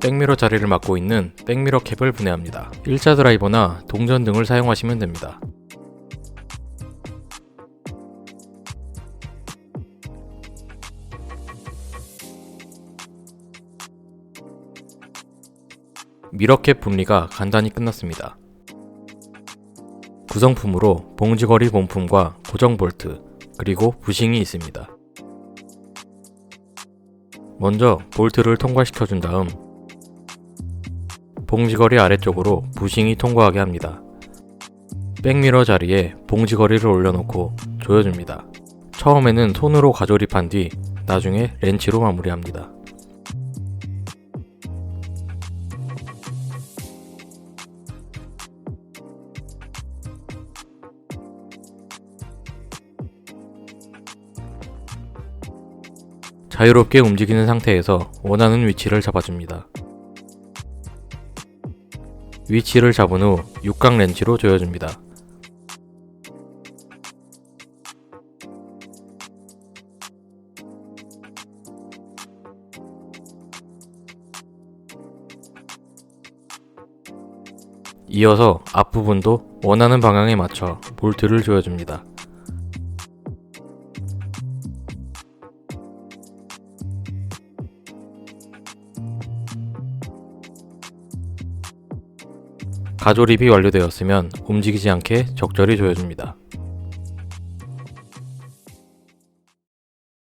백미러 자리를 맡고 있는 백미러 캡을 분해합니다. 일자 드라이버나 동전 등을 사용하시면 됩니다. 미러캡 분리가 간단히 끝났습니다. 구성품으로 봉지거리 본품과 고정 볼트, 그리고 부싱이 있습니다. 먼저 볼트를 통과시켜 준 다음 봉지거리 아래쪽으로 부싱이 통과하게 합니다. 백미러 자리에 봉지거리를 올려놓고 조여줍니다. 처음에는 손으로 가조립한 뒤 나중에 렌치로 마무리합니다. 자유롭게 움직이는 상태에서 원하는 위치를 잡아줍니다. 위치를 잡은 후 육각 렌치로 조여줍니다. 이어서 앞부분도 원하는 방향에 맞춰 볼트를 조여줍니다. 가조립이 완료되었으면 움직이지 않게 적절히 조여줍니다.